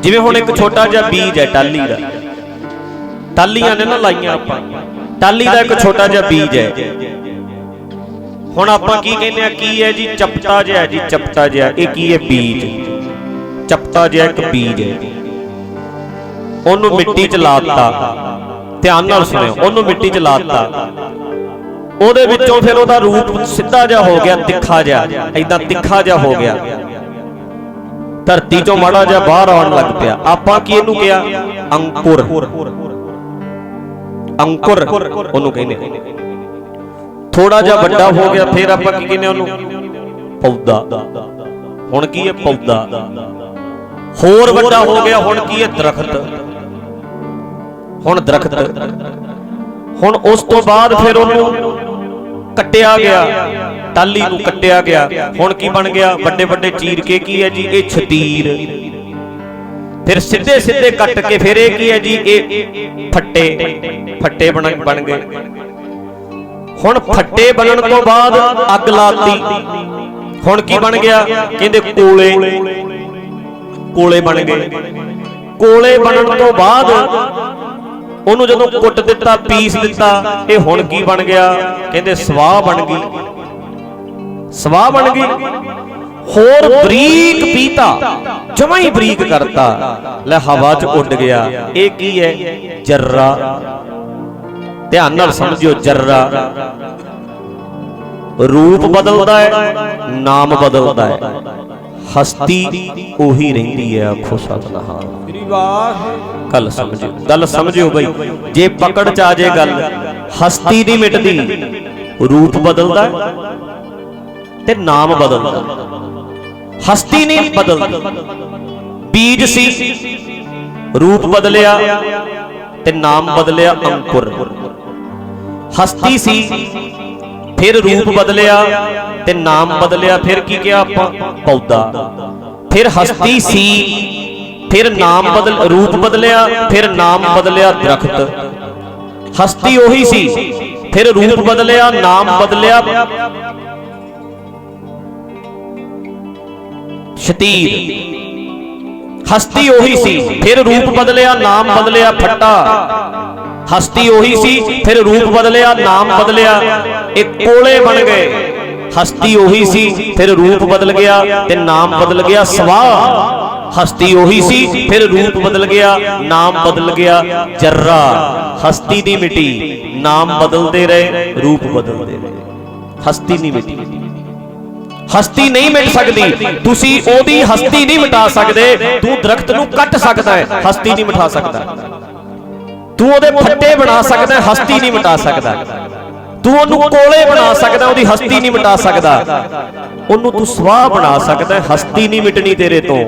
ਜਿਵੇਂ ਹੁਣ ਇੱਕ ਛੋਟਾ ਜਿਹਾ ਬੀਜ ਹੈ, ਟਾਲੀ ਦਾ। ਟਾਲੀਆਂ ਨੇ ਨਾ ਲਾਈਆਂ ਆਪਾਂ। ਟਾਲੀ ਦਾ ਇੱਕ ਛੋਟਾ ਜਿਹਾ ਬੀਜ ਹੈ। ਹੁਣ ਆਪਾਂ ਕੀ ਕਹਿੰਦੇ ਆ ਕੀ ਹੈ ਜੀ? ਚਪਟਾ ਜਿਹਾ ਜੀ, ਚਪਟਾ ਜਿਹਾ। ਇਹ ਕੀ ਹੈ? ਬੀਜ। ਚਪਟਾ ਜਿਹਾ ਇੱਕ ਬੀਜ ਹੈ। ਉਹਨੂੰ ਮਿੱਟੀ 'ਚ ਲਾਤਾ ਧਿਆਨ ਨਾਲ ਸੁਣਿਓ, ਉਹਨੂੰ ਮਿੱਟੀ 'ਚ ਲਾਤਾ ਉਹਦੇ ਵਿੱਚੋਂ ਫਿਰ ਉਹਦਾ ਰੂਪ ਸਿੱਧਾ ਜਿਹਾ ਹੋ ਗਿਆ, ਤਿੱਖਾ ਜਿਹਾ। ਐਦਾਂ ਤਿੱਖਾ ਜਿਹਾ ਹੋ ਗਿਆ। ਧਰਤੀ 'ਚੋਂ ਮਾੜਾ ਜਿਹਾ ਬਾਹਰ ਆਉਣ ਲੱਗ ਪਿਆ। ਆਪਾਂ ਕੀ ਇਹਨੂੰ ਕਿਹਾ? ਅੰਕੁਰ। ਅੰਕੁਰ, ਉਹਨੂੰ ਕਹਿੰਦੇ ਥੋੜਾ ਜਿਹਾ ਵੱਡਾ ਹੋ ਗਿਆ, ਫਿਰ ਆਪਾਂ ਕੀ ਕਹਿੰਦੇ ਉਹਨੂੰ? ਪੌਦਾ ਹੁਣ ਕੀ ਹੈ? ਪੌਦਾ ਹੋਰ ਵੱਡਾ ਹੋ ਗਿਆ, ਹੁਣ ਕੀ ਹੈ? ਦਰਖਤ। ਹੁਣ ਦਰਖਤ। ਹੁਣ ਉਸ ਤੋਂ ਬਾਅਦ ਫਿਰ ਉਹਨੂੰ ਕੱਟਿਆ ਗਿਆ। ਟਾਲੀ ਨੂੰ ਕੱਟਿਆ ਗਿਆ। ਹੁਣ ਕੀ ਬਣ ਗਿਆ? ਵੱਡੇ ਵੱਡੇ ਚੀਰ ਕੇ ਕੀ ਹੈ ਜੀ? ਇਹ ਛਤੀਰ। ਫਿਰ ਸਿੱਧੇ ਸਿੱਧੇ ਕੱਟ ਕੇ ਫਿਰ ਇਹ ਕੀ ਹੈ ਜੀ? ਇਹ ਫੱਟੇ। ਫੱਟੇ ਬਣ ਬਣ ਗਏ। ਹੁਣ ਫੱਟੇ ਬਣਨ ਤੋਂ ਬਾਅਦ ਅੱਗ ਲਾਤੀ। ਹੁਣ ਕੀ ਬਣ ਗਿਆ? ਕਹਿੰਦੇ ਕੋਲੇ। ਕੋਲੇ ਬਣ ਗਏ। ਕੋਲੇ ਬਣਨ ਤੋਂ ਬਾਅਦ ਉਹਨੂੰ ਜਦੋਂ ਕੁੱਟ ਦਿੱਤਾ, ਪੀਸ ਦਿੱਤਾ, ਇਹ ਹੁਣ ਕੀ ਬਣ ਗਿਆ? ਕਹਿੰਦੇ ਸਵਾਹ ਬਣ ਗਈ। ਸਵਾਹ ਬਣ ਗਈ। ਹੋਰ ਬਰੀਕ ਪੀਤਾ, ਜਮਾ ਹੀ ਬਰੀਕ ਕਰਤਾ। ਲੈ ਹਵਾ 'ਚ ਉੱਡ ਗਿਆ। ਇਹ ਕੀ ਹੈ? ਜਰਰਾ। ਧਿਆਨ ਨਾਲ ਸਮਝਿਓ, ਜਰਰਾ। ਰੂਪ ਬਦਲਦਾ ਹੈ, ਨਾਮ ਬਦਲਦਾ ਹੈ। ਹਸਤੀ ਉਹੀ ਰਹਿੰਦੀ ਹੈ, ਆਖੋ ਸਤਨਾਮ। ਸ੍ਰੀ ਵਾਹ ਗੱਲ ਸਮਝਿਓ ਗੱਲ ਸਮਝਿਓ ਬਈ। ਜੇ ਪਕੜ ਚ ਆ ਜੇ ਗੱਲ, ਹਸਤੀ ਨਹੀਂ ਮਿਟਦੀ, ਰੂਪ ਬਦਲਦਾ ਤੇ ਨਾਮ ਬਦਲਦਾ ਹਸਤੀ ਨਹੀਂ ਬਦਲਦੀ। ਬੀਜ ਸੀ, ਰੂਪ ਬਦਲਿਆ ਤੇ ਨਾਮ ਬਦਲਿਆ ਅੰਕੁਰ। ਹਸਤੀ ਸੀ, ਫਿਰ ਰੂਪ ਬਦਲਿਆ ਤੇ ਨਾਮ ਬਦਲਿਆ, ਫਿਰ ਕੀ ਕਿਹਾ ਆਪਾਂ? ਪੌਦਾ। ਫਿਰ ਹਸਤੀ ਸੀ, ਫਿਰ ਨਾਮ ਬਦਲ, ਰੂਪ ਬਦਲਿਆ, ਫਿਰ ਨਾਮ ਬਦਲਿਆ ਦਰਖਤ। ਹਸਤੀ ਉਹੀ ਸੀ, ਫਿਰ ਰੂਪ ਬਦਲਿਆ, ਨਾਮ ਬਦਲਿਆ ਸ਼ਤੀਰ। ਹਸਤੀ ਉਹੀ ਸੀ, ਫਿਰ ਰੂਪ ਬਦਲਿਆ, ਨਾਮ ਬਦਲਿਆ, ਫੱਟਾ। ਹਸਤੀ ਉਹੀ ਸੀ, ਫਿਰ ਰੂਪ ਬਦਲਿਆ, ਨਾਮ ਬਦਲਿਆ। ਇਹ ਕੋਲੇ ਬਣ ਗਏ। ਹਸਤੀ ਉਹੀ ਸੀ, ਫਿਰ ਰੂਪ ਬਦਲ ਗਿਆ ਤੇ ਨਾਮ ਬਦਲ ਗਿਆ ਸਵਾਹ। ਹਸਤੀ ਉਹੀ ਸੀ, ਫਿਰ ਰੂਪ ਬਦਲ ਗਿਆ, ਨਾਮ ਬਦਲ ਗਿਆ ਜਰਰਾ। ਹਸਤੀ ਦੀ ਮਿਟੀ, ਨਾਮ ਬਦਲਦੇ ਰਹੇ, ਰੂਪ ਬਦਲਦੇ ਰਹੇ। ਹਸਤੀ ਨਹੀਂ ਮਿਟੀ। ਹਸਤੀ ਨਹੀਂ ਮਿਟ ਸਕਦੀ। ਤੁਸੀਂ ਉਹਦੀ ਹਸਤੀ ਨਹੀਂ ਮਿਟਾ ਸਕਦੇ। ਤੂੰ ਦਰਖਤ ਨੂੰ ਕੱਟ ਸਕਦਾ ਹੈ। ਹਸਤੀ ਨਹੀਂ ਮਿਟਾ ਸਕਦਾ। ਤੂੰ ਉਹਦੇ ਫੱਟੇ ਬਣਾ ਸਕਦਾ ਹਸਤੀ ਨਹੀਂ ਮਿਟਾ ਸਕਦਾ। ਤੂੰ ਉਹਨੂੰ ਕੋਲੇ ਬਣਾ ਸਕਦਾ ਉਹਦੀ ਹਸਤੀ ਨਹੀਂ ਮਿਟਾ ਸਕਦਾ। ਉਹਨੂੰ ਤੂੰ ਸਵਾਹ ਬਣਾ ਸਕਦਾ ਹਸਤੀ ਨਹੀਂ ਮਿਟਣੀ ਤੇਰੇ ਤੋਂ।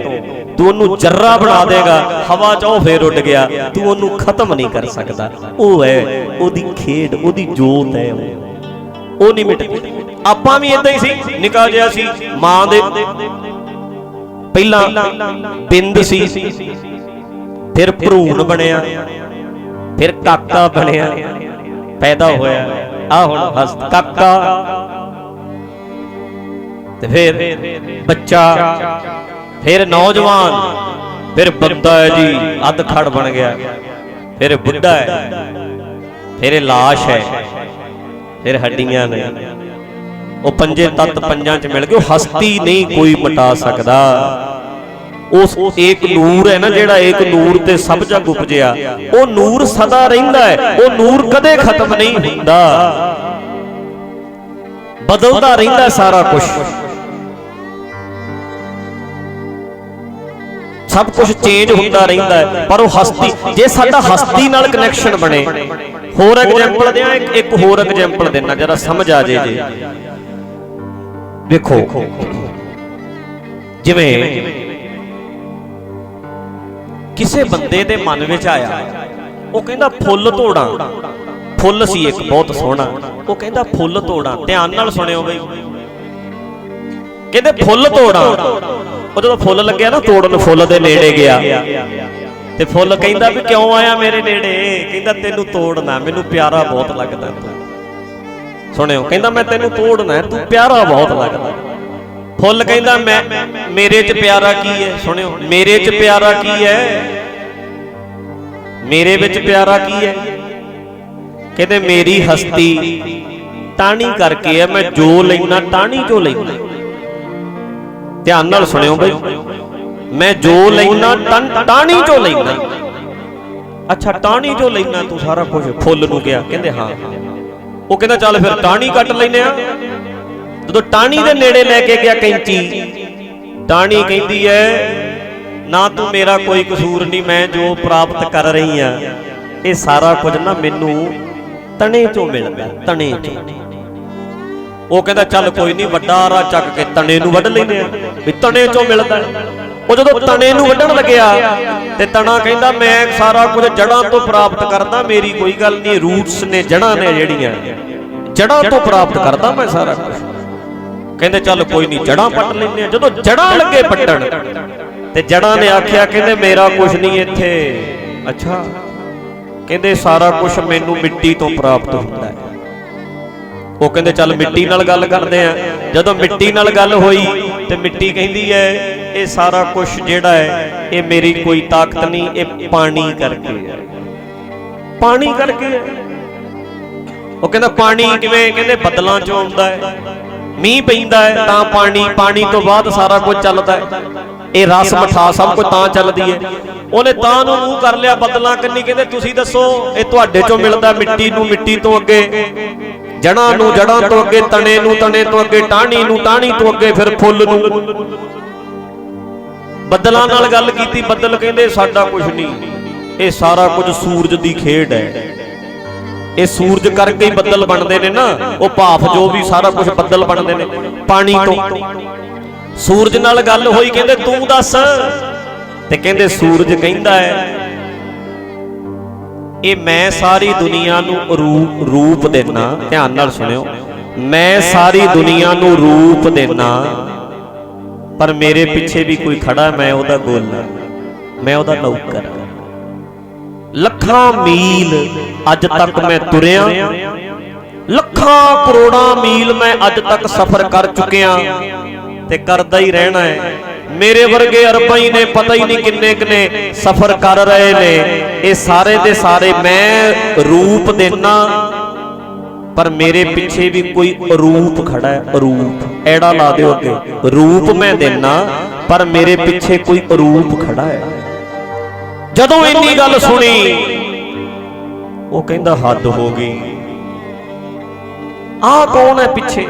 ਤੂੰ ਉਹਨੂੰ ਜਰਰਾ ਬਣਾ ਦੇਗਾ। ਹਵਾ 'ਚ ਉਹ ਫੇਰ ਉੱਡ ਗਿਆ। ਤੂੰ ਉਹਨੂੰ ਖਤਮ ਨਹੀਂ ਕਰ ਸਕਦਾ। ਉਹ ਹੈ ਉਹਦੀ ਖੇਡ ਉਹਦੀ ਜੋਤ ਹੈ ਉਹ। ਉਹ ਨਹੀਂ ਮਿਟਦੀ। ਆਪਾਂ ਵੀ ਇਦਾਂ ਹੀ ਸੀ। ਨਿਕਾ ਜਿਹਾ ਸੀ। ਮਾਂ ਦੇ ਪਹਿਲਾਂ ਬਿੰਦ ਸੀ। ਫਿਰ ਭਰੂਣ ਬਣਿਆ। ਫਿਰ ਕਾਕਾ ਬਣਿਆ। ਪੈਦਾ ਹੋਇਆ। ਆ ਹੁਣ ਹਸ ਕਾਕਾ। ਤੇ ਫਿਰ ਬੱਚਾ। ਫਿਰ ਨੌਜਵਾਨ। ਫਿਰ ਬੰਦਾ ਹੈ ਜੀ। ਅੱਧ ਖੜ ਬਣ ਗਿਆ। ਫਿਰ ਬੁੱਢਾ ਹੈ। ਫਿਰ ਇਹ ਲਾਸ਼ ਹੈ। ਫਿਰ ਹੱਡੀਆਂ ਨੇ। ਉਹ ਪੰਜੇ ਤੱਤ ਪੰਜਾਂ ਚ ਮਿਲ ਗਏ ਉਹ ਹਸਤੀ ਨਹੀਂ ਕੋਈ ਮਿਟਾ ਸਕਦਾ। ਉਸ ਏਕ ਨੂਰ ਹੈ ਨਾ ਜਿਹੜਾ ਏਕ ਨੂਰ ਤੇ ਸਭ ਜਗ ਉਪਜਿਆ ਉਹ ਨੂਰ ਸਦਾ ਰਹਿੰਦਾ ਹੈ। ਉਹ ਨੂਰ ਕਦੇ ਖਤਮ ਨਹੀਂ ਹੁੰਦਾ। ਬਦਲਦਾ ਰਹਿੰਦਾ ਸਾਰਾ ਕੁਝ ਸਭ ਕੁਝ ਚੇਂਜ ਹੁੰਦਾ ਰਹਿੰਦਾ ਹੈ। ਪਰ ਉਹ ਹਸਤੀ ਜੇ ਸਾਡਾ ਹਸਤੀ ਨਾਲ ਕਨੈਕਸ਼ਨ ਬਣੇ ਹੋਰ ਐਗਜ਼ਾਮਪਲ ਦਿਆਂ ਇੱਕ ਇੱਕ ਹੋਰ ਐਗਜ਼ਾਮਪਲ ਦੇਣਾ ਜਰਾ ਸਮਝ ਆ ਜੇ। ਜੇ। ਵੇਖੋ। ਜਿਵੇਂ ਕਿਸੇ ਬੰਦੇ ਦੇ ਮਨ ਵਿੱਚ ਆਇਆ ਉਹ ਕਹਿੰਦਾ ਫੁੱਲ ਤੋੜਾਂ ਫੁੱਲ ਸੀ ਇੱਕ ਬਹੁਤ ਸੋਹਣਾ। ਉਹ ਕਹਿੰਦਾ ਫੁੱਲ ਤੋੜਾਂ ਧਿਆਨ ਨਾਲ ਸੁਣਿਓ ਬਈ। ਕਹਿੰਦੇ ਫੁੱਲ ਤੋੜਾਂ ਉਹ ਜਦੋਂ ਫੁੱਲ ਲੱਗਿਆ ਨਾ ਤੋੜਨ ਫੁੱਲ ਦੇ ਨੇੜੇ ਗਿਆ। ਤੇ ਫੁੱਲ ਕਹਿੰਦਾ ਵੀ ਕਿਉਂ ਆਇਆ ਮੇਰੇ ਨੇੜੇ? ਕਹਿੰਦਾ ਤੈਨੂੰ ਤੋੜਨਾ ਮੈਨੂੰ ਪਿਆਰਾ ਬਹੁਤ ਲੱਗਦਾ। ਤੂੰ ਸੁਣਿਓ ਕਹਿੰਦਾ ਮੈਂ ਤੈਨੂੰ ਤੋੜਨਾ ਹੈ, ਤੂੰ ਪਿਆਰਾ ਬਹੁਤ ਲੱਗਦਾ। ਫੁੱਲ ਕਹਿੰਦਾ ਮੈਂ ਮੇਰੇ 'ਚ ਪਿਆਰਾ ਕੀ ਹੈ? ਸੁਣਿਓ ਮੇਰੇ 'ਚ ਪਿਆਰਾ ਕੀ ਹੈ? ਮੇਰੇ ਵਿੱਚ ਪਿਆਰਾ ਕੀ ਹੈ? ਕਹਿੰਦੇ ਮੇਰੀ ਹਸਤੀ ਟਾਣੀ ਕਰਕੇ ਹੈ ਮੈਂ ਜੋ ਲੈਣਾ ਟਾਣੀ ਚੋਂ ਲੈਣਾ ਧਿਆਨ ਨਾਲ ਸੁਣਿਓ ਬਈ ਮੈਂ ਜੋ ਲੈਣਾ ਟਾਣੀ ਚੋਂ ਲੈਣਾ ਅੱਛਾ ਟਾਣੀ ਚੋਂ ਲੈਣਾ ਤੂੰ ਸਾਰਾ ਕੁਝ ਫੁੱਲ ਨੂੰ ਗਿਆ ਕਹਿੰਦੇ ਹਾਂ। ਉਹ ਕਹਿੰਦਾ ਚੱਲ ਫਿਰ ਟਾਣੀ ਕੱਟ ਲੈਨੇ ਆ ਜਦੋਂ ਟਾਣੀ ਦੇ ਨੇੜੇ ਲੈ ਕੇ ਗਿਆ ਕੈਂਚੀ ਟਾਣੀ ਕਹਿੰਦੀ ਐ ਨਾ ਤੂੰ ਮੇਰਾ ਕੋਈ ਕਸੂਰ ਨਹੀਂ, ਮੈਂ ਜੋ ਪ੍ਰਾਪਤ ਕਰ ਰਹੀ ਆ ਇਹ ਸਾਰਾ ਕੁਝ ਨਾ ਮੈਨੂੰ ਤਣੇ ਚੋਂ ਮਿਲਦਾ, ਤਣੇ ਚੋਂ। ਉਹ ਕਹਿੰਦਾ, ਚੱਲ ਕੋਈ ਨਹੀਂ, ਵੱਡਾ ਆਰਾ ਚੱਕ ਕੇ ਤਣੇ ਨੂੰ ਵੱਢ ਲੈਨੇ ਆ ਵੀ ਤਣੇ ਚੋਂ ਮਿਲਦਾ ਉਹ ਜਦੋਂ ਤਣੇ ਨੂੰ ਵੱਢਣ ਲੱਗਿਆ ਤੇ ਤਣਾ ਕਹਿੰਦਾ, ਮੈਂ ਸਾਰਾ ਕੁਝ ਜੜਾਂ ਤੋਂ ਪ੍ਰਾਪਤ ਕਰਦਾ, ਮੇਰੀ ਕੋਈ ਗੱਲ ਨਹੀਂ, ਰੂਟਸ ਨੇ ਜੜਾਂ ਨੇ ਜਿਹੜੀਆਂ ਜੜਾਂ ਤੋਂ ਪ੍ਰਾਪਤ ਕਰਦਾ ਮੈਂ ਸਾਰਾ ਕੁਝ। ਕਹਿੰਦੇ, ਚੱਲ ਕੋਈ ਨਹੀਂ ਜੜਾਂ ਪੱਟ ਲੈਨੇ ਆ ਜਦੋਂ ਜੜਾਂ ਲੱਗੇ ਪੱਟਣ ਤੇ ਜੜਾਂ ਨੇ ਆਖਿਆ, ਕਹਿੰਦੇ, ਮੇਰਾ ਕੁਝ ਨਹੀਂ ਇੱਥੇ। ਅੱਛਾ। ਕਹਿੰਦੇ, ਸਾਰਾ ਕੁਝ ਮੈਨੂੰ ਮਿੱਟੀ ਤੋਂ ਪ੍ਰਾਪਤ ਹੁੰਦਾ ਹੈ। ਉਹ ਕਹਿੰਦੇ, ਚੱਲ ਮਿੱਟੀ ਨਾਲ ਗੱਲ ਕਰਦੇ ਆ ਜਦੋਂ ਮਿੱਟੀ ਨਾਲ ਗੱਲ ਹੋਈ ਤੇ ਮਿੱਟੀ ਕਹਿੰਦੀ ਹੈ, ਇਹ ਸਾਰਾ ਕੁਝ ਜਿਹੜਾ ਹੈ, ਇਹ ਮੇਰੀ ਕੋਈ ਤਾਕਤ ਨਹੀਂ, ਇਹ ਪਾਣੀ ਕਰਕੇ ਹੈ। ਪਾਣੀ ਕਰਕੇ ਹੈ। ਉਹ ਕਹਿੰਦਾ, ਪਾਣੀ ਕਿਵੇਂ? ਕਹਿੰਦੇ, ਬੱਦਲਾਂ ਚੋਂ ਆਉਂਦਾ ਹੈ। ਮੀਂਹ ਪੈਂਦਾ ਹੈ, ਤਾਂ ਪਾਣੀ ਪਾਣੀ ਤੋਂ ਬਾਅਦ ਸਾਰਾ ਕੁਝ ਚੱਲਦਾ ਹੈ। ਇਹ ਰਸ ਮਠਾ ਸਭ ਕੁਝ ਤਾਂ ਚੱਲਦੀ ਹੈ। ਉਹਨੇ ਤਾਂ ਨੂੰ ਮੂੰਹ ਕਰ ਲਿਆ, ਬੱਦਲਾਂ ਕੰਨੀ, ਕਹਿੰਦੇ, ਤੁਸੀਂ ਦੱਸੋ, ਇਹ ਤੁਹਾਡੇ ਚੋਂ ਮਿਲਦਾ ਮਿੱਟੀ ਨੂੰ ਮਿੱਟੀ ਤੋਂ ਅੱਗੇ। ਜੜਾਂ ਨੂੰ ਜੜਾਂ ਤੋਂ ਅੱਗੇ ਤਣੇ ਨੂੰ ਤਣੇ ਤੋਂ ਅੱਗੇ ਟਾਹਣੀ ਨੂੰ ਟਾਹਣੀ ਤੋਂ ਅੱਗੇ ਫਿਰ ਫੁੱਲ ਨੂੰ ਬੱਦਲਾਂ ਨਾਲ ਗੱਲ ਕੀਤੀ ਬੱਦਲ ਕਹਿੰਦੇ ਸਾਡਾ ਕੁਝ ਨਹੀਂ। ਇਹ ਸਾਰਾ ਕੁਝ ਸੂਰਜ ਦੀ ਖੇਡ ਹੈ। ਇਹ ਸੂਰਜ ਕਰਕੇ ਹੀ ਬੱਦਲ ਬਣਦੇ ਨੇ ਨਾ। ਉਹ ਭਾਫ ਜੋ ਵੀ ਸਾਰਾ ਕੁਝ ਬੱਦਲ ਬਣਦੇ ਨੇ। ਪਾਣੀ ਤੋਂ। ਸੂਰਜ ਨਾਲ ਗੱਲ ਹੋਈ ਕਹਿੰਦੇ ਤੂੰ ਦੱਸ। ਤੇ ਕਹਿੰਦੇ ਸੂਰਜ ਕਹਿੰਦਾ ਹੈ ਇਹ ਮੈਂ ਸਾਰੀ ਦੁਨੀਆ ਨੂੰ ਰੂ- ਰੂਪ ਦੇਣਾ ਧਿਆਨ ਨਾਲ ਸੁਣਿਓ। ਮੈਂ ਸਾਰੀ ਦੁਨੀਆ ਨੂੰ ਰੂਪ ਦੇਣਾ ਪਰ ਮੇਰੇ ਪਿੱਛੇ ਵੀ ਕੋਈ ਖੜਾ ਮੈਂ ਉਹਦਾ ਗੋਲਾ। ਮੈਂ ਉਹਦਾ ਨੌਕਰ। ਲੱਖਾਂ ਮੀਲ ਅੱਜ ਤੱਕ ਮੈਂ ਤੁਰਿਆ। ਲੱਖਾਂ ਕਰੋੜਾਂ ਮੀਲ ਮੈਂ ਅੱਜ ਤੱਕ ਸਫ਼ਰ ਕਰ ਚੁੱਕਿਆ। ਤੇ ਕਰਦਾ ਹੀ ਰਹਿਣਾ ਹੈ। ਮੇਰੇ ਵਰਗੇ ਅਰਬਾਂ ਹੀ ਨੇ ਪਤਾ ਹੀ ਨਹੀਂ ਕਿੰਨੇ ਕਿੰਨੇ ਸਫ਼ਰ ਕਰ ਰਹੇ ਨੇ। ਇਹ ਸਾਰੇ ਦੇ ਸਾਰੇ ਮੈਂ ਰੂਪ ਦੇਣਾ ਪਰ ਮੇਰੇ ਪਿੱਛੇ ਵੀ ਕੋਈ ਰੂਪ ਖੜਾ ਹੈ। ਰੂਪ ਐੜਾ ਲਾ ਦਿਓ ਅੱਗੇ। ਰੂਪ ਮੈਂ ਦੇਣਾ ਪਰ ਮੇਰੇ ਪਿੱਛੇ ਕੋਈ ਰੂਪ ਖੜਾ ਹੈ। ਜਦੋਂ ਇੰਨੀ ਗੱਲ ਸੁਣੀ ਉਹ ਕਹਿੰਦਾ ਹੱਦ ਹੋ ਗਈ। ਆਹ ਕੌਣ ਹੈ ਪਿੱਛੇ?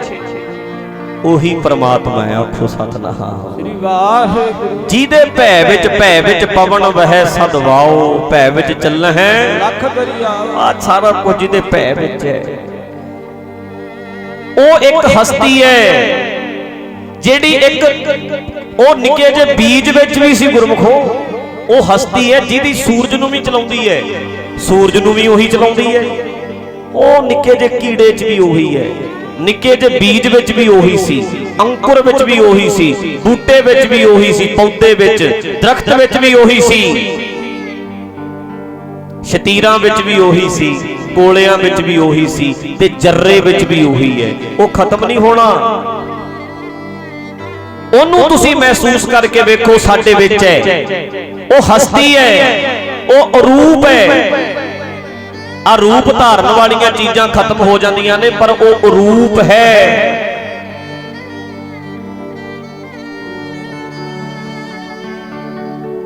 ਉਹੀ ਪ੍ਰਮਾਤਮਾ ਹੈ ਆਖੋ ਸਤਨਾਮ। ਸ੍ਰੀ ਵਾਹਿਗੁਰੂ। ਜਿਹਦੇ ਭੈ ਵਿੱਚ ਭੈ ਵਿੱਚ ਪਵਨ ਵਹਿ ਸਦਵਾਓ ਭੈ ਵਿੱਚ ਚੱਲ ਹੈ। ਲੱਖ ਦਰਿਆ। ਆ ਸਾਰਾ ਕੁਝ ਜਿਹਦੇ ਭੈ ਵਿੱਚ ਹੈ। ਉਹ ਇੱਕ ਹਸਤੀ ਹੈ। ਜਿਹੜੀ ਇੱਕ ਉਹ ਨਿੱਕੇ ਜਿਹੇ ਬੀਜ ਵਿੱਚ ਵੀ ਸੀ ਗੁਰਮਖੋ। ਉਹ ਹਸਤੀ ਹੈ ਜਿਹਦੀ ਸੂਰਜ ਨੂੰ ਵੀ ਚਲਾਉਂਦੀ ਹੈ। ਸੂਰਜ ਨੂੰ ਵੀ ਉਹੀ ਚਲਾਉਂਦੀ ਹੈ। ਉਹ ਨਿੱਕੇ ਜਿਹੇ ਕੀੜੇ 'ਚ ਵੀ ਉਹੀ ਹੈ। ਨਿੱਕੇ ਜਿਹੇ ਬੀਜ ਵਿੱਚ ਵੀ ਉਹੀ ਸੀ ਅੰਕੁਰ ਵਿੱਚ ਵੀ ਉਹੀ ਸੀ ਬੂਟੇ ਵਿੱਚ ਵੀ ਉਹੀ ਸੀ ਪੌਦੇ ਵਿੱਚ ਦਰਖਤ ਵਿੱਚ ਵੀ ਉਹੀ ਸੀ। ਸ਼ਤੀਰਾਂ ਵਿੱਚ ਵੀ ਉਹੀ ਸੀ ਕੋਲਿਆਂ ਵਿੱਚ ਵੀ ਉਹੀ ਸੀ ਤੇ ਜਰਰੇ ਵਿੱਚ ਵੀ ਉਹੀ ਹੈ। ਉਹ ਖਤਮ ਨਹੀਂ ਹੋਣਾ। ਉਹਨੂੰ ਤੁਸੀਂ ਮਹਿਸੂਸ ਕਰਕੇ ਵੇਖੋ ਸਾਡੇ ਵਿੱਚ ਹੈ। ਉਹ ਹਸਤੀ ਹੈ ਉਹ ਅਰੂਪ ਹੈ। ਆ ਰੂਪ ਧਾਰਨ ਵਾਲੀਆਂ ਚੀਜ਼ਾਂ ਖਤਮ ਹੋ ਜਾਂਦੀਆਂ ਨੇ ਪਰ ਉਹ ਰੂਪ ਹੈ।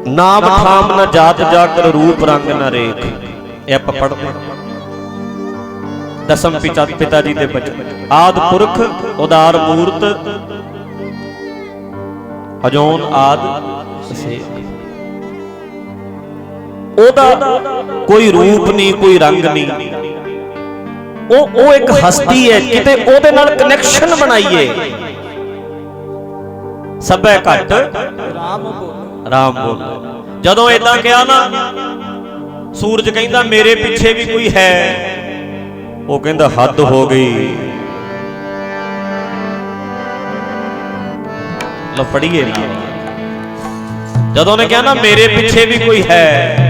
ਨਾਮ ਠਾਮ ਨ ਜਾਤ ਜਾ ਕਰ ਰੂਪ ਰੰਗ ਨ ਰੇਖ। ਇਹ ਆਪਾਂ ਪੜ੍ਹਦੇ। ਦਸਮ ਪਿਤਾ ਪਿਤਾ ਜੀ ਦੇ ਬਚਨ। ਆਦ ਪੁਰਖ ਉਦਾਰ ਮੂਰਤ ਅਜੋਨ ਆਦ ਸੇ ਉਹਦਾ ਕੋਈ ਰੂਪ ਨਹੀਂ ਕੋਈ ਰੰਗ ਨਹੀਂ। ਉਹ ਉਹ ਇੱਕ ਹਸਤੀ ਹੈ ਕਿਤੇ ਉਹਦੇ ਨਾਲ ਕਨੈਕਸ਼ਨ ਬਣਾਈਏ। ਸਭੈ ਘਟ। ਰਾਮ ਬੋਲ। ਰਾਮ ਬੋਲ। ਜਦੋਂ ਇਦਾਂ ਕਿਹਾ ਨਾ ਸੂਰਜ ਕਹਿੰਦਾ ਮੇਰੇ ਪਿੱਛੇ ਵੀ ਕੋਈ ਹੈ। ਉਹ ਕਹਿੰਦਾ ਹੱਦ ਹੋ ਗਈ। ਲੋ ਪੜੀਏ ਨਾ ਜਦੋਂ ਨੇ ਕਿਹਾ ਨਾ ਮੇਰੇ ਪਿੱਛੇ ਵੀ ਕੋਈ ਹੈ।